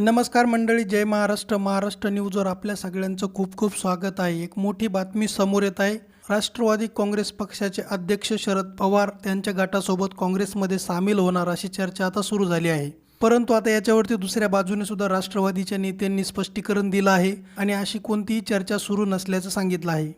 नमस्कार मंडळी जय महाराष्ट्र. महाराष्ट्र न्यूजवर आपल्या सगळ्यांचं खूप खूप स्वागत आहे. एक मोठी बातमी समोर येत आहे. राष्ट्रवादी काँग्रेस पक्षाचे अध्यक्ष शरद पवार त्यांच्या गटासोबत काँग्रेसमध्ये सामील होणार अशी चर्चा आता सुरू झाली आहे. परंतु आता याच्यावरती दुसऱ्या बाजूने सुद्धा राष्ट्रवादीच्या नेत्यांनी स्पष्टीकरण दिलं आहे आणि अशी कोणतीही चर्चा सुरू नसल्याचं सांगितलं आहे.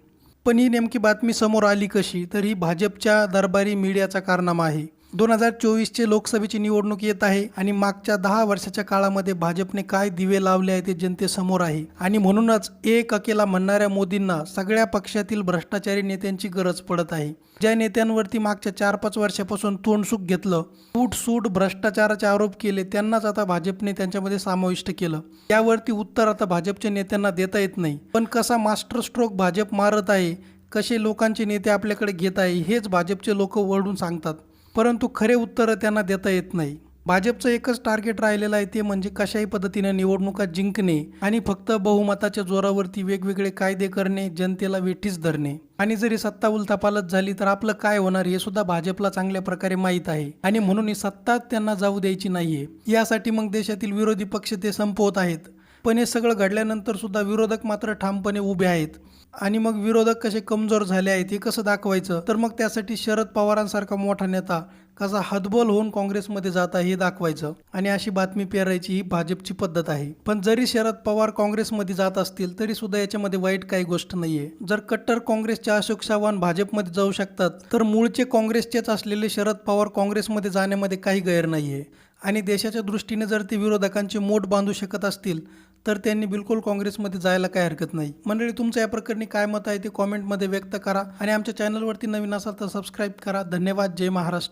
पण ही नेमकी बातमी समोर आली कशी? तर ही भाजपच्या दरबारी मीडियाचा कारनामा आहे. दोन हजार चोवीसचे लोकसभेची निवडणूक येत आहे आणि मागच्या दहा वर्षाच्या काळामध्ये भाजपने काय दिवे लावले आहे ते जनतेसमोर आहे. आणि म्हणूनच एक अकेला म्हणणाऱ्या मोदींना सगळ्या पक्षातील भ्रष्टाचारी नेत्यांची गरज पडत आहे. ज्या नेत्यांवरती मागच्या चार पाच वर्षापासून तोंडसुख घेतलं सूट सूट भ्रष्टाचाराचे आरोप केले त्यांनाच आता भाजपने त्यांच्यामध्ये समाविष्ट केलं. यावरती उत्तर आता भाजपच्या नेत्यांना देता येत नाही. पण कसा मास्टर स्ट्रोक भाजप मारत आहे कसे लोकांचे नेते आपल्याकडे घेत आहे हेच भाजपचे लोक वळून सांगतात. परंतु खरे उत्तरं त्यांना देता येत नाही. भाजपचं एकच टार्गेट राहिलेलं आहे ते म्हणजे कशाही पद्धतीने निवडणुका जिंकणे आणि फक्त बहुमताच्या जोरावरती वेगवेगळे कायदे करणे जनतेला वेठीस धरणे. आणि जरी सत्ता उलथापालत झाली तर आपलं काय होणार हे सुद्धा भाजपला चांगल्या प्रकारे माहीत आहे. आणि म्हणून ही सत्ता त्यांना जाऊ द्यायची नाहीये. यासाठी मग देशातील विरोधी पक्ष ते संपवत आहेत. पण हे सगळं घडल्यानंतर सुद्धा विरोधक मात्र ठामपणे उभे आहेत. आणि मग विरोधक कसे कमजोर झाले आहेत हे कसं दाखवायचं? तर मग त्यासाठी शरद पवारांसारखा मोठा नेता कसा हतबल होऊन काँग्रेसमध्ये जाता हे दाखवायचं. आणि अशी बातमी पेरायची ही भाजपची पद्धत आहे. पण जरी शरद पवार काँग्रेसमध्ये जात असतील तरी सुद्धा याच्यामध्ये वाईट काही गोष्ट नाहीये. जर कट्टर काँग्रेसचे अशोक चव्हाण भाजपमध्ये जाऊ शकतात तर मूळचे काँग्रेसचेच असलेले शरद पवार काँग्रेसमध्ये जाण्यामध्ये काही गैर नाहीये. आणि देशाच्या दृष्टीने जर ते विरोधकांची मोठ बांधू शकत असतील तर त्यांनी बिलकुल काँग्रेसमध्ये जायला काही हरकत नाही. मंडळी तुमचं या प्रकरणी काय मत आहे ते कॉमेंटमध्ये व्यक्त करा आणि आमच्या चॅनलवरती नवीन असाल तर सबस्क्राईब करा. धन्यवाद. जय महाराष्ट्र.